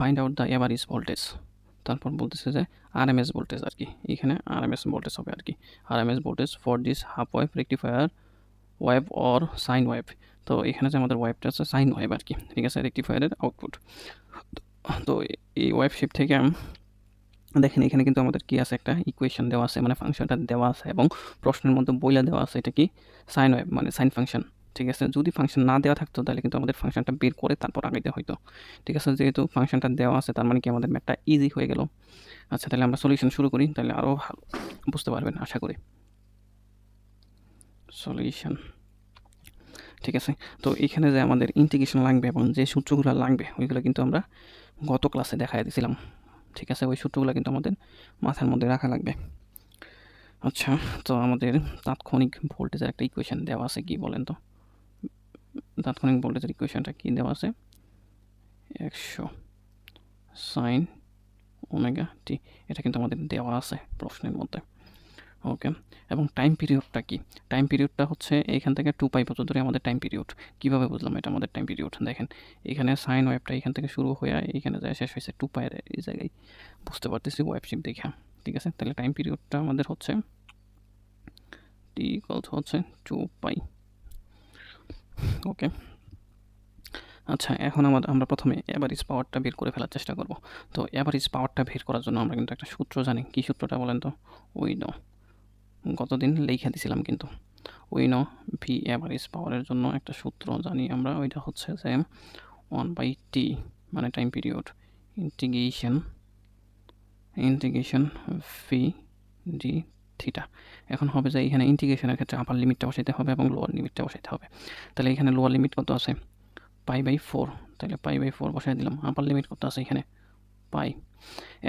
Find out the average voltage তারপর বলতেছে যে আরএমএস ভোল্টেজ আর কি। এখানে আরএমএস ভোল্টেজ হবে আর কি। RMS voltage for this half wave rectifier wave or sine wave তো এখানে যে আমাদের ওয়েভটা আছে সাইন ওয়েভ আর কি। ঠিক আছে রেক্টিফায়ারের আউটপুট তো এই ওয়েভ শিপ থেকে দেখেন এখানে কিন্তু আমাদের কি আছে, একটা ইকুয়েশন দেওয়া আছে মানে ফাংশনটা দেওয়া আছে এবং প্রশ্নের মধ্যে বইলা দেওয়া আছে এটা কি? সাইন ওয়েভ মানে সাইন ফাংশন ঠিক আছে? যদি ফাংশন না দেওয়া থাকতো, তাহলে কিন্তু আমাদের ফাংশনটা বের করে তারপর আগাইতে হইতো। ঠিক আছে? যেহেতু ফাংশনটা দেওয়া আছে, তার মানে কি আমাদের ম্যাথটা ইজি হয়ে গেল। আচ্ছা তাহলে আমরা সলিউশন শুরু করি, তাহলে আরও ভালো। বুঝতে পারবেন, আশা করি। সলিউশন ঠিক আছে? তো এখানে যে আমাদের ইন্টিগ্রেশন লাগবে এবং যে সূত্রগুলো লাগবে, ওইগুলো কিন্তু আমরা গত ক্লাসে দেখাই দিয়েছিলাম ঠিক আছে? ওই সূত্রগুলো কিন্তু আমাদের মাথার মধ্যে রাখা লাগবে। আচ্ছা তো আমাদের তাৎক্ষণিক ভোল্টেজের একটা ইকুয়েশন দেওয়া আছে, কি বলেন তো? তাৎক্ষণিক ভোল্টেজের ইকুয়েশনটা কী দেওয়া আছে? একশো সাইন ওমেগা টি এটা কিন্তু আমাদের দেওয়া আছে প্রশ্নের মধ্যে। ওকে এবং টাইম পিরিয়ডটা কি? টাইম পিরিয়ডটা হচ্ছে এখান থেকে টু পাই পর্যন্ত আমাদের টাইম পিরিয়ড কীভাবে বুঝলাম এটা আমাদের টাইম পিরিয়ড দেখেন, এখানে সাইন ওয়েবটা এখান থেকে শুরু হয়ে এখানে যায়, শেষ হয়েছে টু পায়ের এই জায়গায়। বুঝতে পারতেছি ওয়েবশিপ দেখা। ঠিক আছে? তাহলে টাইম পিরিয়ডটা আমাদের হচ্ছে টি ইকলস হচ্ছে টু পাই ওকে। আচ্ছা এখন আমাদের আমরা প্রথমে অ্যাভারেজ পাওয়ারটা বের করে ফেলার চেষ্টা করব। তো অ্যাভারেজ পাওয়ারটা বের করার জন্য আমরা কিন্তু একটা সূত্র জানি। কী সূত্রটা বলেন তো? ওই নো গতদিন লেখা দিছিলাম কিন্তু। ওই নো ভি অ্যাভারেজ পাওয়ারের জন্য একটা সূত্র জানি আমরা। ওইটা হচ্ছে যে ওয়ান বাই টি মানে time period integration integration phi d theta এখন হবে যে এখানে ইন্টিগ্রেশনের ক্ষেত্রে আপার লিমিটটা বসাইতে হবে এবং লোয়ার লিমিটটা বসাইতে হবে। তাহলে এখানে লোয়ার লিমিট কত আছে? পাই বাই ফোর তাহলে পাই বাই ফোর বসাই দিলাম। আপার লিমিট কত আছে এখানে? পাই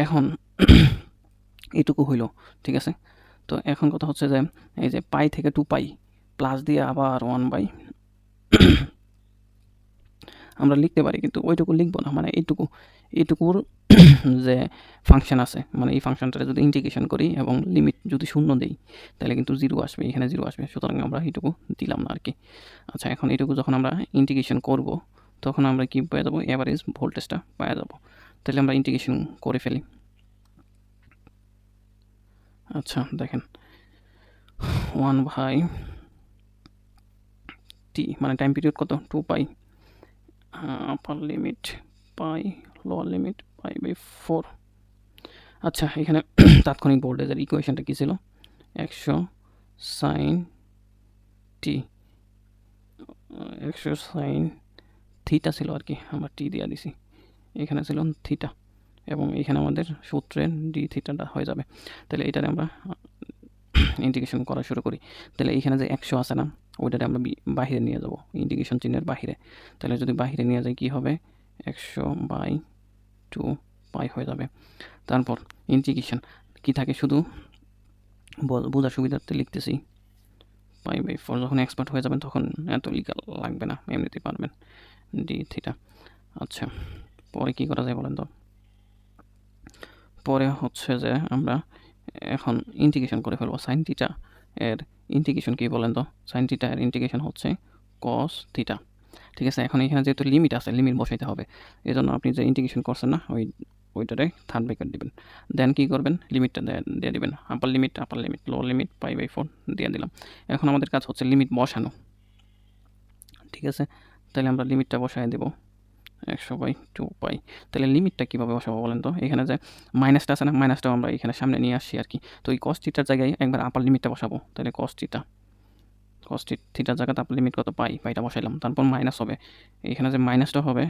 এখন এইটুকু হইল, ঠিক আছে? তো এখন কথা হচ্ছে যে, এই যে পাই থেকে টু পাই প্লাস দিয়ে আবার ওয়ান বাই আমরা লিখতে পারি, কিন্তু ওইটুকু লিখব না। মানে এইটুকু, এইটুকুর যে ফাংশন আছে মানে এই ফাংশনটা যদি ইন্টিগ্রেশন করি এবং লিমিট যদি শূন্য দিই, তাহলে কিন্তু জিরো আসবে, এখানে জিরো আসবে। সুতরাং আমরা এইটুকু দিলাম না আর কি। আচ্ছা এখন এইটুকু যখন আমরা ইন্টিগ্রেশন করব, তখন আমরা কি পেয়ে যাব? অ্যাভারেজ ভোল্টেজটা পাওয়া যাব। তাহলে আমরা ইন্টিগ্রেশন করে ফেলি। আচ্ছা দেখেন। ওয়ান বাই টি মানে টাইম পিরিয়ড কত? Two pi upper limit pi lower limit pi by four আচ্ছা এখানে তাৎক্ষণিক ভোল্টেজের ইকুয়েশনটা কী ছিল? একশো সাইন টি একশো সাইন থিটা ছিল আর কি, আমরা টি দিয়ে দিছি। এখানে ছিল থিটা এবং এখানে আমাদের সূত্রের ডি থিটাটা হয়ে যাবে। তাহলে এটারে আমরা ইন্টিগ্রেশন করা শুরু করি। তাহলে এইখানে যে একশো আছে না ওইটাতে আমরা বাহিরে নিয়ে যাব ইন্টিগ্রেশন চিহ্নের বাহিরে। তাহলে যদি বাহিরে নিয়ে যাই কি হবে? একশো বাই টু পাই হয়ে যাবে। তারপর ইন্টিগ্রেশন কি থাকে শুধু? বোঝার সুবিধার্থে লিখতেছি। Pi by four. যখন এক্সপার্ট হয়ে যাবেন তখন এত লিখা লাগবে না এমনিতে পারবেন। ডি থিটা আচ্ছা পরে কি করা যায় বলেন তো? পরে হচ্ছে যে আমরা এখন ইন্টিগ্রেশন করে ফেলব সাইন থিটা এর ইন্টিগ্রেশন কী বলেন তো? সাইন থিটা এর ইন্টিগ্রেশন হচ্ছে কস থিটা ঠিক আছে, এখন এখানে যেহেতু লিমিট আছে লিমিট বসাইতে হবে এই জন্য আপনি যে ইন্টিগ্রেশন করছেন না, ওই, ওইটারে থার্ড ব্রেকার দিবেন। দেন কী করবেন? লিমিটটা দিয়ে দিবেন। Upper limit upper limit low limit pi by four দিয়ে দিলাম। এখন আমাদের কাজ হচ্ছে লিমিট বসানো। ঠিক আছে, তাহলে আমরা লিমিটটা বসাই দেবো। একশো বাই টু পাই তাহলে লিমিটটা কীভাবে বসাবো বলেন তো? এখানে যে মাইনাসটা আছে না, মাইনাসটাও আমরা এখানে সামনে নিয়ে আসছি আর কি। তো এই কস্টিটার জায়গায় একবার আপার লিমিটটা বসাবো। তাহলে কস কস্টিটা কস্টি থিটার জায়গাতে আপার লিমিট কত পাই? পাইটা বসাইলাম। তারপর মাইনাস হবে। এখানে যে মাইনাসটা হবে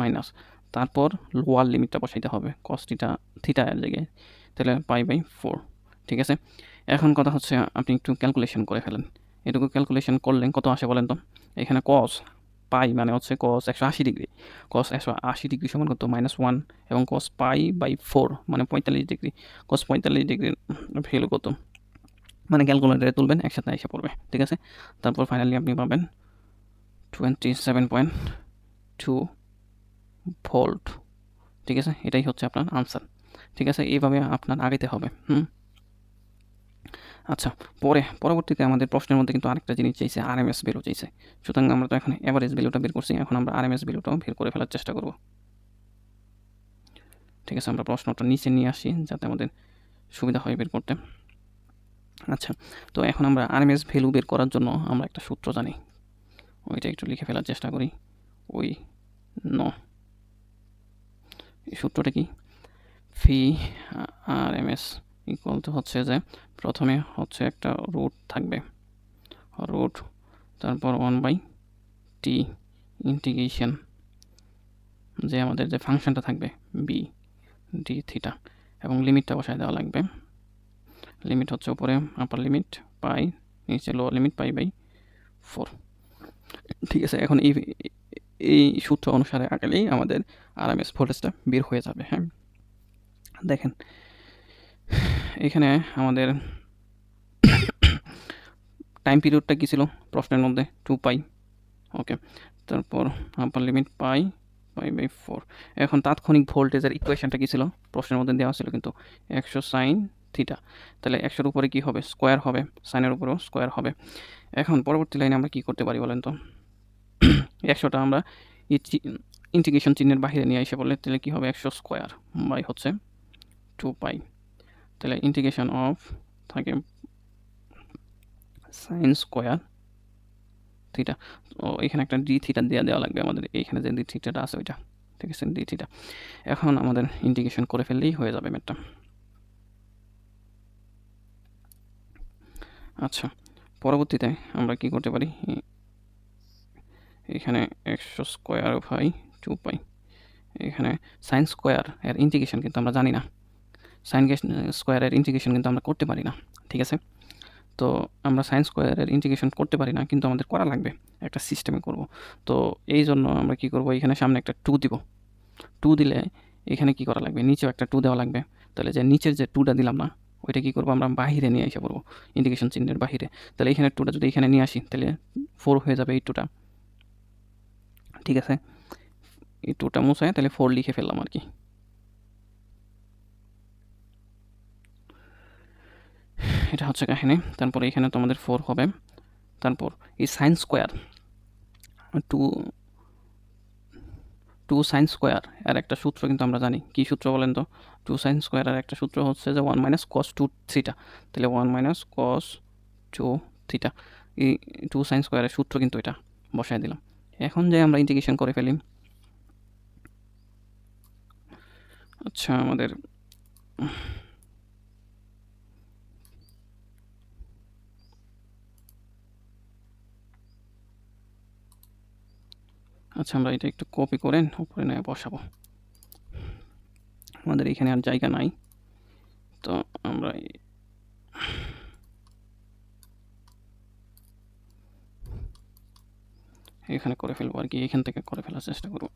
মাইনাস তারপর লোয়ার লিমিটটা বসাইতে হবে কস্টিটা থিটা এর জায়গায়। তাহলে পাই বাই ফোর ঠিক আছে? এখন কথা হচ্ছে আপনি একটু ক্যালকুলেশন করে ফেলেন। এটুকু ক্যালকুলেশন করলেন, কত আসে বলেন তো? এখানে কস পাই মানে হচ্ছে কস একশো আশি ডিগ্রি কস একশো আশি ডিগ্রি সমান কত? মাইনাস ওয়ান এবং কস পাই বাই ফোর মানে পঁয়তাল্লিশ ডিগ্রি কস পঁয়তাল্লিশ ডিগ্রির ভ্যালু কত? মানে ক্যালকুলেটারে তুলবেন, একসাথে এসে পড়বে, ঠিক আছে? তারপর ফাইনালি আপনি পাবেন twenty seven point two volt ঠিক আছে? এটাই হচ্ছে আপনার আনসার ঠিক আছে? এইভাবে আপনার আগাইতে হবে, হুম? আচ্ছা পরে, পরবর্তীতে আমাদের প্রশ্নের মধ্যে কিন্তু আরেকটা জিনিস চাইছে আর এম এস ভ্যালু চাইছে। সুতরাং আমরা তো এখন অ্যাভারেজ ভ্যালুটা বের করছি, এখন আমরা আর এম এস ভ্যালুটাও বের করে ফেলার চেষ্টা করব। ঠিক আছে, আমরা প্রশ্নটা নিচে নিয়ে আসি, যাতে আমাদের সুবিধা হয় বের করতে। আচ্ছা তো এখন আমরা আর এম এস ভ্যালু বের করার জন্য আমরা একটা সূত্র জানি। ওইটা একটু লিখে ফেলার চেষ্টা করি। ওই ন। এই সূত্রটা কি? Phi R M S equal to হচ্ছে যে প্রথমে হচ্ছে একটা রুট থাকবে। রুট তারপর ওয়ান বাই টি ইন্টিগ্রেশন যে আমাদের যে ফাংশনটা থাকবে বি ডি থিটা এবং লিমিটটা বসায় দেওয়া লাগবে। লিমিট হচ্ছে উপরে আপার লিমিট পাই, নিচে lower limit pi by four ঠিক আছে, এখন এই এই সূত্র অনুসারে আঁকালেই আমাদের আরএমএস ভোল্টেজটা বের হয়ে যাবে হ্যাঁ? দেখেন এখানে আমাদের টাইম পিরিয়ডটা কী ছিল? প্রশ্নের মধ্যে টু পাই ওকে তারপর upper limit pi pi by four এখন তাৎক্ষণিক ভোল্টেজের ইকুয়েশনটা কী ছিল? প্রশ্নের মধ্যে দেওয়া ছিল কিন্তু একশো সাইন থিটা তাহলে একশোর উপরে কী হবে? স্কোয়ার হবে। সাইনের উপরেও স্কোয়ার হবে। এখন পরবর্তী লাইনে আমরা কী করতে পারি বলেন তো? একশোটা আমরা ইন্টিগ্রেশন চিহ্নের বাহিরে নিয়ে এসে বললে তাহলে কী হবে? একশো স্কোয়ার বাই হচ্ছে টু পাই তাহলে ইন্টিগ্রেশন অফ থাকে সাইন স্কোয়ার থিটা তো এখানে একটা ডি থিটা দেওয়া দেওয়া লাগবে আমাদের। এইখানে যে ডি থিটাটা আছে ওইটা। ঠিক আছে ডি থিটা এখন আমাদের ইন্টিগ্রেশন করে ফেললেই হয়ে যাবে ম্যাটটা আচ্ছা পরবর্তীতে আমরা কি করতে পারি? এখানে একশো স্কোয়ার বাই টু পাই এখানে সাইন স্কোয়ার এর ইন্টিগ্রেশন কিন্তু আমরা জানি না। সাইন স্কোয়ারের ইন্টিগ্রেশন কিন্তু আমরা করতে পারি না, ঠিক আছে? তো আমরা সাইন স্কোয়ারের ইন্টিগ্রেশন করতে পারি না, কিন্তু আমাদের করা লাগবে, একটা সিস্টেমে করব। তো এই জন্য আমরা কি করব, এখানে সামনে একটা টু দিব। টু দিলে এখানে কি করা লাগবে? নিচেও একটা টু দেওয়া লাগবে। তাহলে যে নিচের যে টুটা দিলাম না, ওইটা কী করব আমরা বাহিরে নিয়ে এসে পড়ব ইন্ডিকেশন চিহ্নের বাহিরে। তাহলে এখানে টুটা যদি এখানে নিয়ে আসি, তাহলে ফোর হয়ে যাবে এই টুটা ঠিক আছে? এই টুটা মুছায় তাহলে ফোর লিখে ফেললাম আর কি। এটা হচ্ছে কাহিনী। তারপরে এখানে তো আমাদের ফোর হবে। তারপর এই sine square two two sine square আর একটা সূত্র কিন্তু আমরা জানি। কী সূত্র বলেন তো? টু সাইন স্কোয়ারের একটা সূত্র হচ্ছে যে ওয়ান মাইনাস কস টু থ্রিটা তাহলে ওয়ান মাইনাস কস টু থ্রিটা এই টু সাইন স্কোয়ারের সূত্র কিন্তু এটা বসায় দিলাম। এখন যে আমরা ইন্টিগ্রেশন করে ফেলি আচ্ছা আমাদের আচ্ছা আমরা এটা একটু কপি করেন উপরে নয় বসাবো। আমাদের এখানে আর জায়গা নাই। তো আমরা এখানে করে ফেলব আর কি, এখান থেকে করে ফেলার চেষ্টা করব।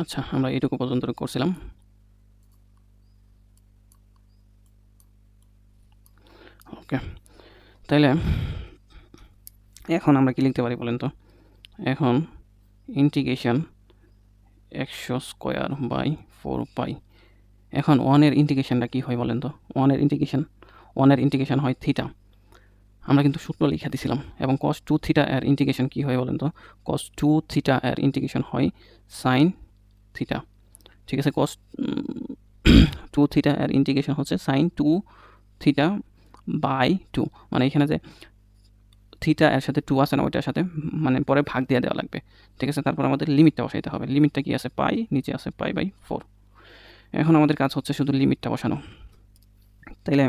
আচ্ছা আমরা এইটুকু পর্যন্ত করছিলাম ওকে তাইলে এখন আমরা কি লিখতে পারি বলেন তো? এখন ইন্টিগ্রেশন একশো স্কোয়ার বাই ফোর পাই এখন ওয়ানের ইন্টিগ্রেশনটা কী হয় বলেন তো? ওয়ানের ইন্টিগ্রেশন ওয়ানের ইন্টিগ্রেশন হয় থিটা আমরা কিন্তু সূত্র লিখে দিছিলাম। এবং কস টু থিটা এর ইন্টিগ্রেশন কী হয় বলেন তো? কস টু থিটা এর ইন্টিগ্রেশন হয় সাইন থিটা ঠিক আছে কস টু থিটা এর ইন্টিগ্রেশন হচ্ছে sine two theta by two মানে এখানে যে থিটা এর সাথে টু আছে না, ওইটার সাথে মানে পরে ভাগ দিয়ে দেওয়া লাগবে। ঠিক আছে? তারপর আমাদের লিমিটটা বসাইতে হবে। লিমিটটা কি আছে? পাই নিচে আছে পাই বাই ফোর এখন আমাদের কাজ হচ্ছে শুধু লিমিটটা বসানো। তাইলে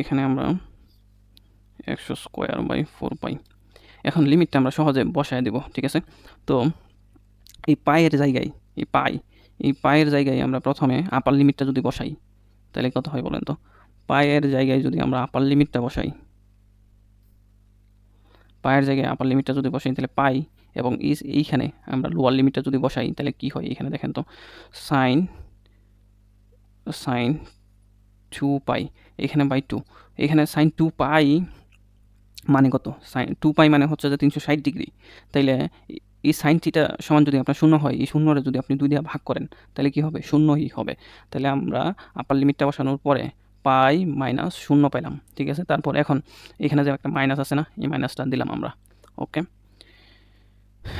এখানে আমরা একশো স্কোয়ার বাই ফোর পাই এখন লিমিটটা আমরা সহজে বসায় দেব, ঠিক আছে? তো এই পায়ের জায়গায়, এই পাই এই পায়ের জায়গায় আমরা প্রথমে আপার লিমিটটা যদি বসাই তাহলে কত হয় বলেন তো? পায়ের জায়গায় যদি আমরা আপার লিমিটটা বসাই, পায়ের জায়গায় আপার লিমিটটা যদি বসাই, তাহলে পাই এবং ইস এইখানে আমরা লোয়ার লিমিটটা যদি বসাই, তাহলে কি হয় এখানে দেখেন তো সাইন সাইন টু পাই এখানে বাই টু এখানে সাইন টু পাই মানে কত? সাইন টু পাই মানে হচ্ছে যে তিনশো ষাট ডিগ্রি তাইলে এই সাইন থিটা সমান যদি আপনার শূন্য হয়, এই শূন্যরে যদি আপনি দুই দিয়ে ভাগ করেন তাহলে কি হবে? শূন্যই হবে। তাহলে আমরা আপার লিমিটটা বসানোর পরে পাই মাইনাস শূন্য পেলাম ঠিক আছে? তারপর এখন এখানে যে একটা মাইনাস আছে না, এই মাইনাসটা দিলাম আমরা, ওকে?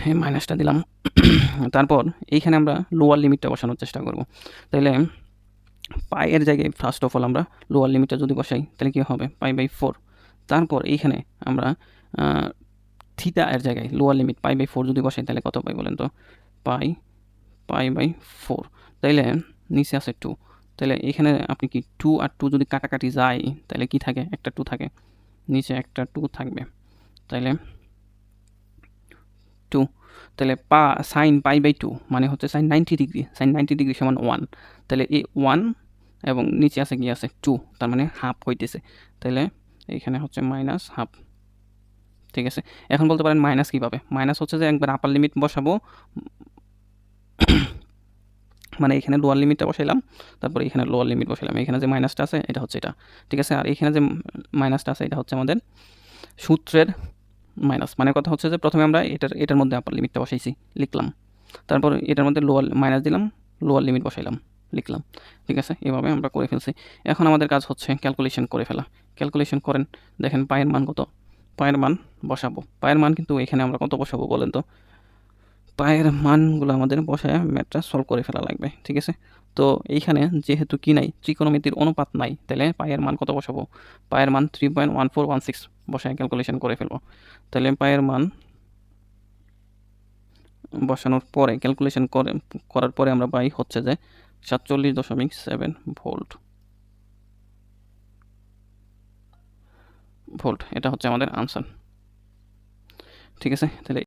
এই মাইনাসটা দিলাম। তারপর এইখানে আমরা লোয়ার লিমিটটা বসানোর চেষ্টা করব। তাহলে পায়ের জায়গায় ফার্স্ট অফ অল আমরা লোয়ার লিমিটটা যদি বসাই তাহলে কী হবে? পাই বাই ফোর তারপর এইখানে আমরা থিটা এর জায়গায় lower limit pi by four যদি বসাই তাহলে কত পাই বলেন তো? পাই পাই বাই ফোর তাইলে নিচে আছে টু তাহলে এখানে আপনি কি টু আর টু যদি কাটাকাটি যায়, তাহলে কি থাকে? একটা টু থাকে। নিচে একটা টু থাকবে। তাহলে টু তাহলে পা সাইন পাই বাই টু মানে হচ্ছে sine ninety degree sine ninety degree সমান ওয়ান তাহলে এই ওয়ান এবং নিচে আছে কি আছে? টু তার মানে হাফ হইতেছে। তাহলে এইখানে হচ্ছে মাইনাস হাফ ঠিক আছে? এখন বলতে পারেন মাইনাস কীভাবে মাইনাস হচ্ছে যে একবার আপার লিমিট বসাবো মানে এখানে লোয়ার লিমিটটা বসাইলাম, তারপরে এখানে লোয়ার লিমিট বসাইলাম। এখানে যে মাইনাসটা আছে, এটা হচ্ছে এটা। ঠিক আছে? আর এখানে যে মাইনাসটা আছে, এটা হচ্ছে আমাদের সূত্রের মাইনাস মানে কথা হচ্ছে যে প্রথমে আমরা এটার এটার মধ্যে আপার লিমিটটা বসাইছি, লিখলাম। তারপর এটার মধ্যে লোয়ার মাইনাস দিলাম লোয়ার লিমিট বসাইলাম, লিখলাম। ঠিক আছে? এভাবে আমরা করে ফেলছি। এখন আমাদের কাজ হচ্ছে ক্যালকুলেশন করে ফেলা। ক্যালকুলেশন করেন, দেখেন পায়ের মান কত? পায়ের মান বসাবো। পায়ের মান কিন্তু এখানে আমরা কত বসাবো বলেন তো? পায়ের মানগুলো আমাদের বসায় ম্যাথটা সলভ করে ফেলা লাগবে, ঠিক আছে? তো এইখানে যেহেতু কি নাই ত্রিকোণমিতির অনুপাত নাই, তাহলে পায়ের মান কত বসাবো? পায়ের মান three point one four one six বসায় ক্যালকুলেশন করে ফেলব। তাহলে পায়ের মান বসানোর পরে ক্যালকুলেশন করে, করার পরে আমরা পাই হচ্ছে যে সাতচল্লিশ দশমিক সেভেন ভোল্ট ভোল্ট এটা হচ্ছে আমাদের আনসার ঠিক আছে? তাহলে